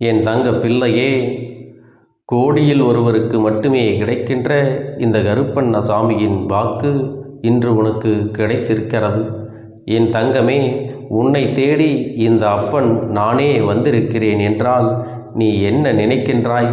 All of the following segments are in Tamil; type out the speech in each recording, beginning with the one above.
என் தங்க பிள்ளையே கோடியில் ஒருவருக்கு மட்டுமே கிடைக்கின்ற இந்த கருப்பண்ண சாமியின் வாக்கு இன்று உனக்கு கிடைத்திருக்கிறது. என் தங்கமே உன்னை தேடி இந்த அப்பன் நானே வந்திருக்கிறேன் என்றால் நீ என்ன நினைக்கின்றாய்?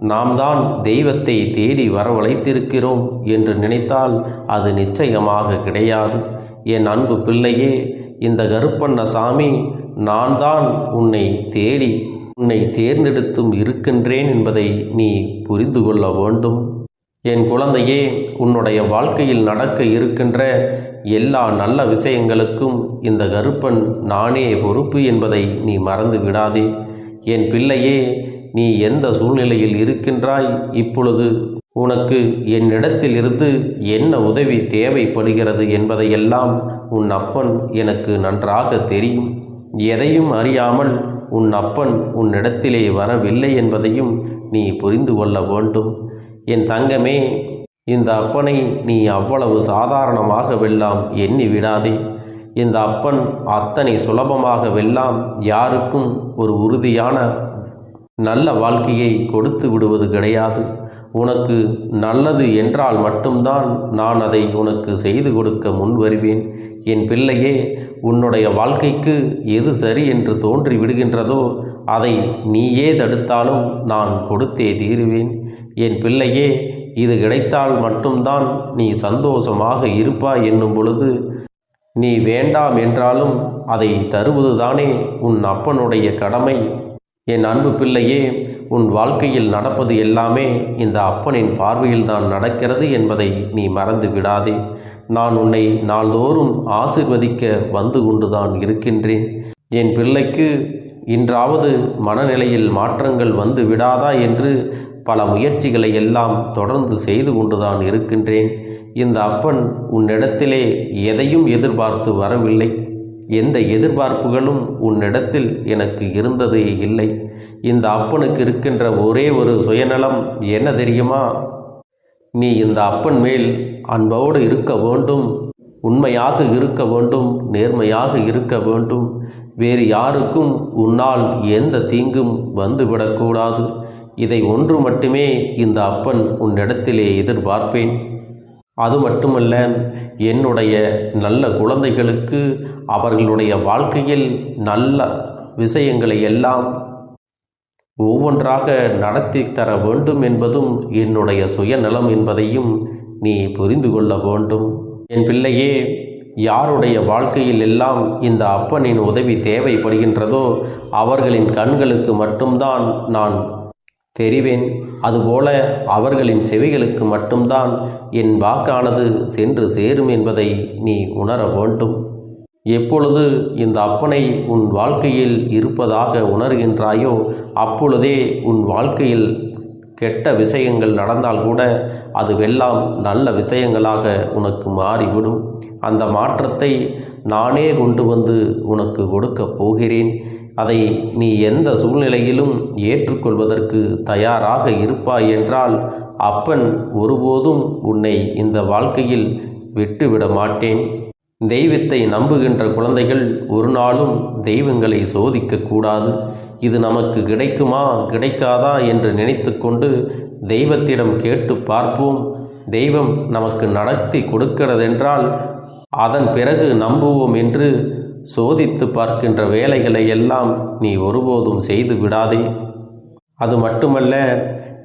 நாம் தான் தெய்வத்தை தேடி வரவழைத்திருக்கிறோம் என்று நினைத்தால் அது நிச்சயமாக கிடையாது. என் அன்பு பிள்ளையே இந்த கருப்பண்ண சாமி நான் தான் உன்னை தேடி உன்னை தேர்ந்தெடுத்தும் இருக்கின்றேன் என்பதை நீ புரிந்து கொள்ள வேண்டும். என் குழந்தையே உன்னுடைய வாழ்க்கையில் நடக்க இருக்கின்ற எல்லா நல்ல விஷயங்களுக்கும் இந்த கருப்பன் நானே பொறுப்பு என்பதை நீ மறந்து விடாதே. என் பிள்ளையே நீ எந்த சூழ்நிலையில் இருக்கின்றாய்? இப்பொழுது உனக்கு என்னிடத்திலிருந்து என்ன உதவி தேவைப்படுகிறது என்பதையெல்லாம் உன் அப்பன் எனக்கு நன்றாக தெரியும். எதையும் அறியாமல் உன் அப்பன் உன்னிடத்திலே வரவில்லை என்பதையும் நீ புரிந்து கொள்ள வேண்டும். என் தங்கமே இந்த அப்பனை நீ அவ்வளவு சாதாரணமாக வெல்லாம் எண்ணி விடாதே இந்த அப்பன் அத்தனை சுலபமாக வெல்லாம் யாருக்கும் ஒரு உறுதியான நல்ல வாழ்க்கையை கொடுத்து விடுவது கிடையாது. உனக்கு நல்லது என்றால் மட்டும்தான் நான் அதை உனக்கு செய்து கொடுக்க முன் வருவேன். என் பிள்ளையே உன்னுடைய வாழ்க்கைக்கு எது சரி என்று தோன்றி விடுகின்றதோ அதை நீயே தடுத்தாலும் நான் கொடுத்தே தீருவேன். என் பிள்ளையே இது கிடைத்தால் மட்டும்தான் நீ சந்தோஷமாக இருப்பாய் என்னும் பொழுது நீ வேண்டாம் என்றாலும் அதை தருவதுதானே உன் அப்பனுடைய கடமை. என் அன்பு பிள்ளையே உன் வாழ்க்கையில் நடப்பது எல்லாமே இந்த அப்பனின் பார்வையில் தான் நடக்கிறது என்பதை நீ மறந்து விடாதே. நான் உன்னை நாள்தோறும் ஆசிர்வதிக்க வந்து கொண்டுதான் இருக்கின்றேன். என் பிள்ளைக்கு இன்றாவது மனநிலையில் மாற்றங்கள் வந்து விடாதா என்று பல முயற்சிகளை எல்லாம் தொடர்ந்து செய்து கொண்டுதான் இருக்கின்றேன். இந்த அப்பன் உன்னிடத்திலே எதையும் எதிர்பார்த்து வரவில்லை. எந்த எதிர்பார்ப்புகளும் உன்னிடத்தில் எனக்கு இருந்ததே இல்லை. இந்த அப்பனுக்கு இருக்கின்ற ஒரே ஒரு சுயநலம் என்ன தெரியுமா? நீ இந்த அப்பன் மேல் அன்போடு இருக்க வேண்டும் உண்மையாக இருக்க வேண்டும் நேர்மையாக இருக்க வேண்டும். வேறு யாருக்கும் உன்னால் எந்த தீங்கும் வந்துவிடக்கூடாது இதை ஒன்று மட்டுமே இந்த அப்பன் உன்னிடத்திலே எதிர்பார்ப்பேன். அது மட்டுமல்ல என்னுடைய நல்ல குழந்தைகளுக்கு அவர்களுடைய வாழ்க்கையில் நல்ல விஷயங்களை எல்லாம் ஒவ்வொன்றாக நடத்தி தர வேண்டும் என்பதும் என்னுடைய சுயநலம் என்பதையும் நீ புரிந்து கொள்ள வேண்டும். என் பிள்ளையே யாருடைய வாழ்க்கையில் எல்லாம் இந்த அப்பனின் உதவி தேவைப்படுகின்றதோ அவர்களின் கண்களுக்கு மட்டும்தான் நான் தெரிவேன். அதுபோல அவர்களின் செவிகளுக்கு மட்டும்தான் என் வாக்கானது சென்று சேரும் என்பதை நீ உணர வேண்டும். எப்பொழுது இந்த அப்பனை உன் வாழ்க்கையில் இருப்பதாக உணர்கின்றாயோ அப்பொழுதே உன் வாழ்க்கையில் கெட்ட விஷயங்கள் நடந்தால் கூட அதுவெல்லாம் நல்ல விஷயங்களாக உனக்கு மாறிவிடும். அந்த மாற்றத்தை நானே கொண்டு வந்து உனக்கு கொடுக்கப் போகிறேன். அதை நீ எந்த சூழ்நிலையிலும் ஏற்றுக்கொள்வதற்கு தயாராக இருப்பாய் என்றால் அப்பன் ஒருபோதும் உன்னை இந்த வாழ்க்கையில் விட்டுவிட மாட்டேன். தெய்வத்தை நம்புகின்ற குழந்தைகள் ஒரு நாளும் தெய்வங்களை சோதிக்கக்கூடாது இது நமக்கு கிடைக்குமா கிடைக்காதா என்று நினைத்து கொண்டு தெய்வத்திடம் கேட்டு பார்ப்போம். தெய்வம் நமக்கு நடத்தி கொடுக்கிறதென்றால் அதன் பிறகு நம்புவோம் என்று சோதித்து பார்க்கின்ற வேலைகளை எல்லாம் நீ ஒருபோதும் செய்து விடாதே. அது மட்டுமல்ல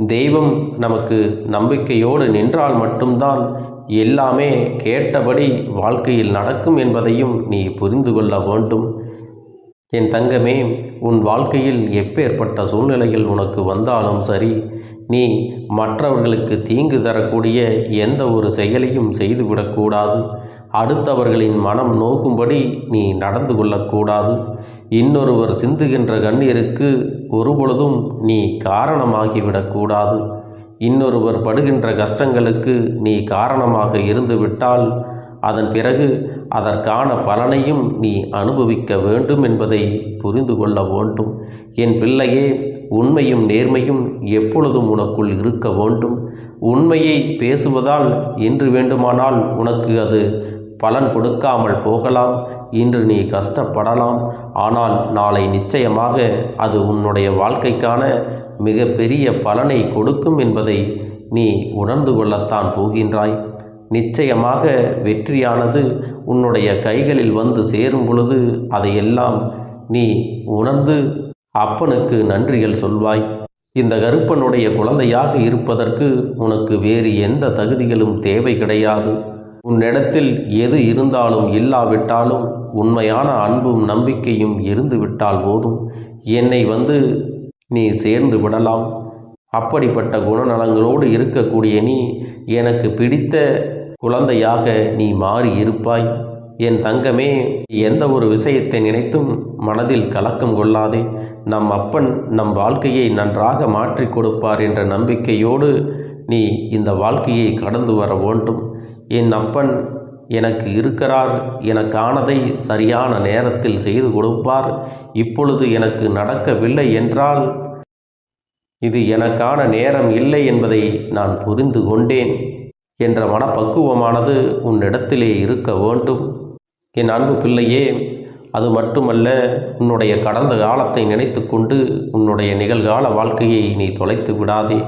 தெய்வம் நமக்கு நம்பிக்கையோடு நின்றால் மட்டும்தான் எல்லாமே கேட்டபடி வாழ்க்கையில் நடக்கும் என்பதையும் நீ புரிந்து கொள்ள வேண்டும். என் தங்கமே உன் வாழ்க்கையில் எப்பேற்பட்ட சூழ்நிலைகள் உனக்கு வந்தாலும் சரி நீ மற்றவர்களுக்கு தீங்கு தரக்கூடிய எந்த ஒரு செயலையும் செய்துவிடக்கூடாது அடுத்தவர்களின் மனம் நோக்கும்படி நீ நடந்து கொள்ளக்கூடாது இன்னொருவர் சிந்துகின்ற கண்ணீருக்கு ஒருபொழுதும் நீ காரணமாகிவிடக்கூடாது இன்னொருவர் படுகின்ற கஷ்டங்களுக்கு நீ காரணமாக இருந்துவிட்டால் அதன் பிறகு அதற்கான பலனையும் நீ அனுபவிக்க வேண்டும் என்பதை புரிந்து கொள்ள வேண்டும். என் பிள்ளையே உண்மையும் நேர்மையும் எப்பொழுதும் உனக்குள் இருக்க வேண்டும். உண்மையை பேசுவதால் இன்று வேண்டுமானால் உனக்கு அது பலன் கொடுக்காமல் போகலாம். இன்று நீ கஷ்டப்படலாம். ஆனால் நாளை நிச்சயமாக அது உன்னுடைய வாழ்க்கைக்கான மிகப்பெரிய பலனை கொடுக்கும் என்பதை நீ உணர்ந்து கொள்ளத்தான் போகின்றாய். நிச்சயமாக வெற்றியானது உன்னுடைய கைகளில் வந்து சேரும் பொழுது அதையெல்லாம் நீ உணர்ந்து அப்பனுக்கு நன்றிகள் சொல்வாய். இந்த கருப்பனுடைய குழந்தையாக இருப்பதற்கு உனக்கு வேறு எந்த தகுதிகளும் தேவை கிடையாது. உன்னிடத்தில் எது இருந்தாலும் இல்லாவிட்டாலும் உண்மையான அன்பும் நம்பிக்கையும் இருந்து விட்டால் போதும். என்னை வந்து நீ சேர்ந்து விடலாம். அப்படிப்பட்ட குணநலங்களோடு இருக்கக்கூடிய நீ எனக்கு பிடித்த குழந்தையாக நீ மாறி இருப்பாய் என் தங்கமே எந்த ஒரு விஷயத்தை நினைத்தும் மனதில் கலக்கம் கொள்ளாதே. நம் அப்பன் நம் வாழ்க்கையை நன்றாக மாற்றிக் கொடுப்பார் என்ற நம்பிக்கையோடு நீ இந்த வாழ்க்கையை கடந்து வர வேண்டும். என் அப்பன் எனக்கு இருக்கிறார் எனக்கானதை சரியான நேரத்தில் செய்து கொடுப்பார் இப்பொழுது எனக்கு நடக்கவில்லை என்றால் இது எனக்கான நேரம் இல்லை என்பதை நான் புரிந்து கொண்டேன் என்ற மனப்பக்குவமானது உன்னிடத்திலே இருக்க வேண்டும். என் அன்பு பிள்ளையே அது மட்டுமல்ல உன்னுடைய கடந்த காலத்தை நினைத்து கொண்டு உன்னுடைய நிகழ்கால வாழ்க்கையை நீ தொலைத்து விடாதே.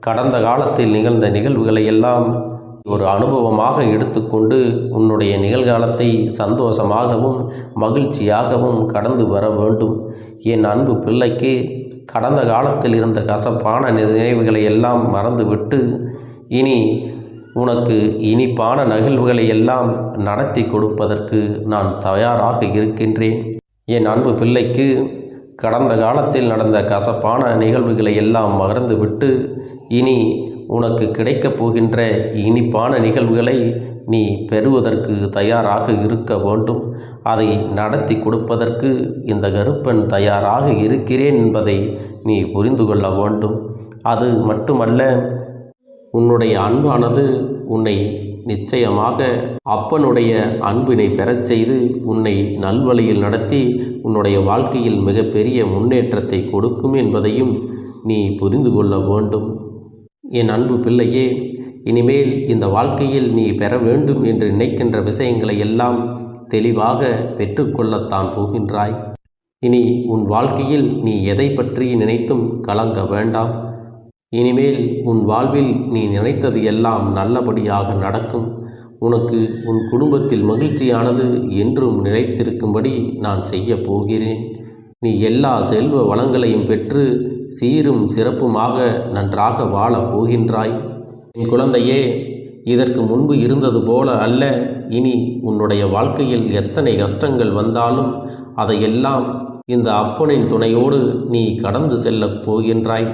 கடந்த காலத்தில் நிகழ்ந்த நிகழ்வுகளை எல்லாம் ஒரு அனுபவமாக எடுத்துக்கொண்டு உன்னுடைய நிகழ்காலத்தை சந்தோஷமாகவும் மகிழ்ச்சியாகவும் கடந்து வர வேண்டும். என் அன்பு பிள்ளைக்கு கடந்த காலத்தில் இருந்த கசப்பான நினைவுகளை எல்லாம் மறந்துவிட்டு இனி உனக்கு இனிப்பான நகிழ்வுகளை எல்லாம் நடத்தி கொடுப்பதற்கு நான் தயாராக இருக்கின்றேன். என் அன்பு பிள்ளைக்கு கடந்த காலத்தில் நடந்த கசப்பான நிகழ்வுகளை எல்லாம் மறந்துவிட்டு இனி உனக்கு கிடைக்கப் போகின்ற இனிப்பான நிகழ்வுகளை நீ பெறுவதற்கு தயாராக இருக்க வேண்டும். அதை நடத்தி கொடுப்பதற்கு இந்த கருப்பன் தயாராக இருக்கிறேன் என்பதை நீ புரிந்து கொள்ள வேண்டும். அது மட்டுமல்ல உன்னுடைய அன்பானது உன்னை நிச்சயமாக அப்பனுடைய அன்பினை பெறச் செய்து உன்னை நல்வழியில் நடத்தி உன்னுடைய வாழ்க்கையில் மிகப்பெரிய முன்னேற்றத்தை கொடுக்கும் என்பதையும் நீ புரிந்து கொள்ள வேண்டும். என் அன்பு பிள்ளையே இனிமேல் இந்த வாழ்க்கையில் நீ பெற வேண்டும் என்று நினைக்கின்ற விஷயங்களை எல்லாம் தெளிவாக பெற்றுக்கொள்ளத்தான் போகின்றாய். இனி உன் வாழ்க்கையில் நீ எதை பற்றி நினைத்தும் கலங்க வேண்டாம். இனிமேல் உன் வாழ்வில் நீ நினைத்தது எல்லாம் நல்லபடியாக நடக்கும். உனக்கு உன் குடும்பத்தில் மகிழ்ச்சியானது என்றும் நிலைத்திருக்கும்படி நான் செய்ய போகிறேன். நீ எல்லா செல்வ வளங்களையும் பெற்று சீரும் சிறப்புமாக நன்றாக வாழப் போகின்றாய். என் குழந்தையே இதற்கு முன்பு இருந்தது போல அல்ல. இனி உன்னுடைய வாழ்க்கையில் எத்தனை கஷ்டங்கள் வந்தாலும் அதையெல்லாம் இந்த அப்பனின் துணையோடு நீ கடந்து செல்லப் போகின்றாய்.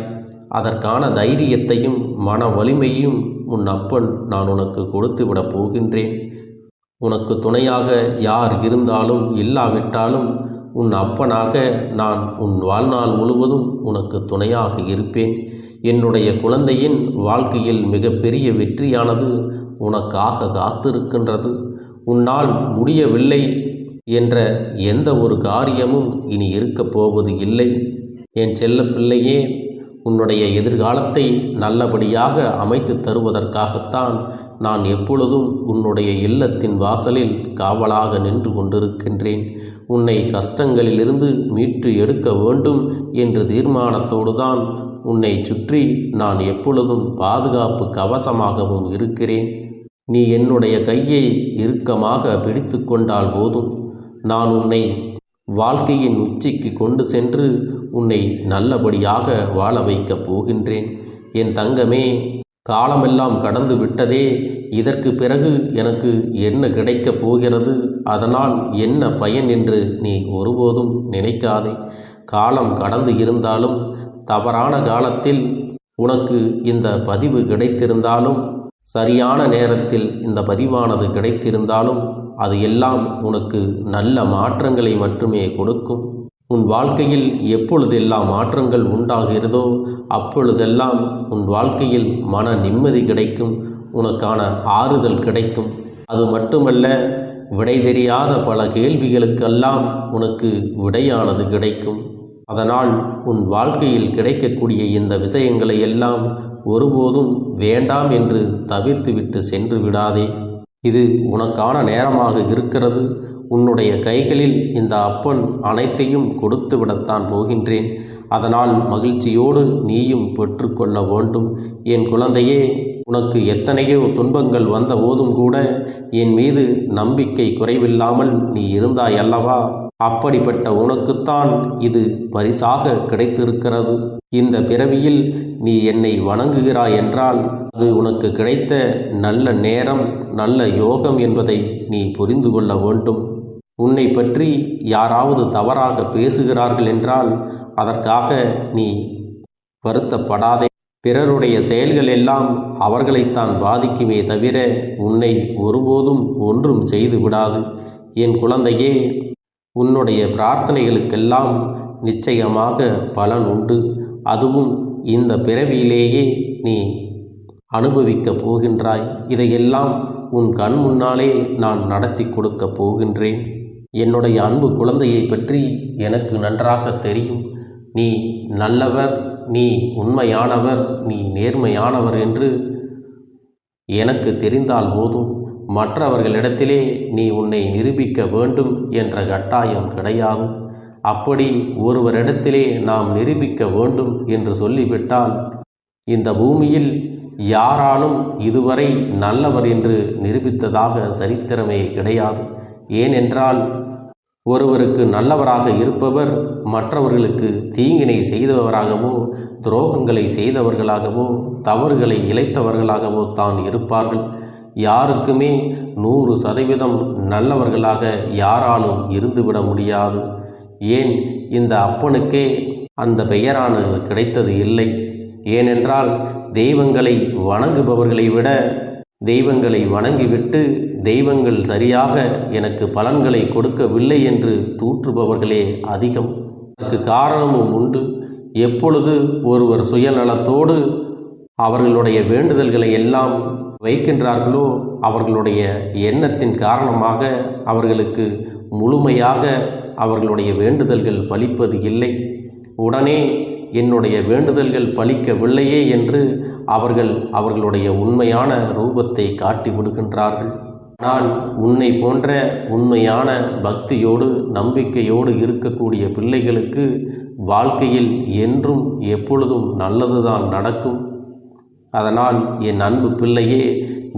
அதற்கான தைரியத்தையும் மன வலிமையும் உன் அப்பன் நான் உனக்கு கொடுத்து விடப் போகின்றேன். உனக்கு துணையாக யார் இருந்தாலும் இல்லாவிட்டாலும் உன் அப்பனாக நான் உன் வாழ்நாள் முழுவதும் உனக்கு துணையாக இருப்பேன். என்னுடைய குழந்தையின் வாழ்க்கையில் மிகப்பெரிய வெற்றியானது உனக்காக காத்திருக்கின்றது. உன்னால் முடியவில்லை என்ற எந்த ஒரு காரியமும் இனி இருக்கப் போவது இல்லை. என் செல்ல பிள்ளையே உன்னுடைய எதிர்காலத்தை நல்லபடியாக அமைத்து தருவதற்காகத்தான் நான் எப்பொழுதும் உன்னுடைய இல்லத்தின் வாசலில் காவலாக நின்று கொண்டிருக்கின்றேன். உன்னை கஷ்டங்களிலிருந்து மீட்டு எடுக்க வேண்டும் என்ற தீர்மானத்தோடு தான் உன்னை சுற்றி நான் எப்பொழுதும் பாதுகாப்பு கவசமாகவும் இருக்கிறேன். நீ என்னுடைய கையை இறுக்கமாக பிடித்து கொண்டால் போதும். நான் உன்னை வாழ்க்கையின் உச்சிக்கு கொண்டு சென்று உன்னை நல்லபடியாக வாழ வைக்கப் போகின்றேன். என் தங்கமே காலமெல்லாம் கடந்து விட்டதே இதற்கு பிறகு எனக்கு என்ன கிடைக்கப் போகிறது? அதனால் என்ன பயன் என்று நீ ஒருபோதும் நினைக்காதே. காலம் கடந்து இருந்தாலும் தவறான காலத்தில் உனக்கு இந்த பதிவு கிடைத்திருந்தாலும் சரியான நேரத்தில் இந்த பதிவானது கிடைத்திருந்தாலும் அது எல்லாம் உனக்கு நல்ல மாற்றங்களை மட்டுமே கொடுக்கும். உன் வாழ்க்கையில் எப்பொழுதெல்லாம் மாற்றங்கள் உண்டாகிறதோ அப்பொழுதெல்லாம் உன் வாழ்க்கையில் மன நிம்மதி கிடைக்கும் உனக்கான ஆறுதல் கிடைக்கும். அது மட்டுமல்ல விடை தெரியாத பல கேள்விகளுக்கெல்லாம் உனக்கு விடையானது கிடைக்கும். அதனால் உன் வாழ்க்கையில் கிடைக்கக்கூடிய இந்த விஷயங்களை எல்லாம் ஒருபோதும் வேண்டாம் என்று தவிர்த்துவிட்டு சென்று விடாதே. இது உனக்கான நேரமாக இருக்கிறது. உன்னுடைய கைகளில் இந்த அப்பன் அனைத்தையும் கொடுத்து விடத்தான் போகின்றேன். அதனால் மகிழ்ச்சியோடு நீயும் பெற்றுக்கொள்ள வேண்டும். என் குழந்தையே உனக்கு எத்தனையோ துன்பங்கள் வந்த போதும் கூட என் மீது நம்பிக்கை குறைவில்லாமல் நீ இருந்தாய் அல்லவா அப்படிப்பட்ட உனக்குத்தான் இது பரிசாக கிடைத்திருக்கிறது. இந்த பிறவியில் நீ என்னை வணங்குகிறாய் என்றால் அது உனக்கு கிடைத்த நல்ல நேரம் நல்ல யோகம் என்பதை நீ புரிந்து கொள்ள வேண்டும். உன்னை பற்றி யாராவது தவறாக பேசுகிறார்கள் என்றால் அதற்காக நீ வருத்தப்படாதே. பிறருடைய செயல்கள் எல்லாம் அவர்களைத்தான் பாதிக்குமே தவிர உன்னை ஒருபோதும் ஒன்றும் செய்து விடாது. என் குழந்தையே உன்னுடைய பிரார்த்தனைகளுக்கெல்லாம் நிச்சயமாக பலன் உண்டு. அதுவும் இந்த பிறவியிலேயே நீ அனுபவிக்கப் போகின்றாய். இதையெல்லாம் உன் கண் முன்னாலே நான் நடத்தி கொடுக்கப் போகின்றேன். என்னுடைய அன்பு குழந்தையை பற்றி எனக்கு நன்றாக தெரியும். நீ நல்லவர் நீ உண்மையானவர் நீ நேர்மையானவர் என்று எனக்கு தெரிந்தால் போதும். மற்றவர்களிடத்திலே நீ உன்னை நிரூபிக்க வேண்டும் என்ற கட்டாயம் கிடையாது. அப்படி ஒருவரிடத்திலே நாம் நிரூபிக்க வேண்டும் என்று சொல்லிவிட்டால் இந்த பூமியில் யாராலும் இதுவரை நல்லவர் என்று நிரூபித்ததாக சரித்திரமே கிடையாது. ஏனென்றால் ஒருவருக்கு நல்லவராக இருப்பவர் மற்றவர்களுக்கு தீங்கினை செய்தவராகவோ துரோகங்களை செய்தவர்களாகவோ தவறுகளை இழைத்தவர்களாகவோ தான் இருப்பார்கள். யாருக்குமே நூறு சதவீதம் நல்லவர்களாக யாராலும் இருந்துவிட முடியாது. ஏன்? இந்த அப்பனுக்கே அந்த பெயரானது கிடைத்தது இல்லை. ஏனென்றால் தெய்வங்களை வணங்குபவர்களை விட தெய்வங்களை வணங்கிவிட்டு தெய்வங்கள் சரியாக எனக்கு பலன்களை கொடுக்கவில்லை என்று தூற்றுபவர்களே அதிகம். அதற்கு காரணமும் உண்டு. எப்பொழுது ஒருவர் சுயநலத்தோடு அவர்களுடைய வேண்டுதல்களை எல்லாம் வைக்கின்றார்களோ அவர்களுடைய எண்ணத்தின் காரணமாக அவர்களுக்கு முழுமையாக அவர்களுடைய வேண்டுதல்கள் பலிப்பது இல்லை. உடனே என்னுடைய வேண்டுதல்கள் பலிக்கவில்லையே என்று அவர்கள் அவர்களுடைய உண்மையான ரூபத்தை காட்டி விடுகின்றார்கள். ஆனால் உன்னை போன்ற உண்மையான பக்தியோடு நம்பிக்கையோடு இருக்கக்கூடிய பிள்ளைகளுக்கு வாழ்க்கையில் என்றும் எப்பொழுதும் நல்லதுதான் நடக்கும். அதனால் என் அன்பு பிள்ளையே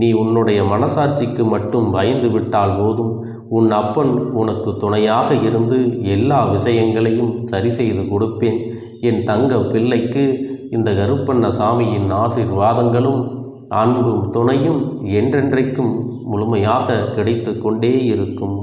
நீ உன்னுடைய மனசாட்சிக்கு மட்டும் பயந்து விட்டால் போதும். உன் அப்பன் உனக்கு துணையாக இருந்து எல்லா விஷயங்களையும் சரி செய்து கொடுப்பேன். என் தங்க பிள்ளைக்கு இந்த கருப்பண்ண சாமியின் ஆசீர்வாதங்களும் அன்பும் துணையும் என்றென்றைக்கும் முழுமையாக கிடைத்து கொண்டே இருக்கும்.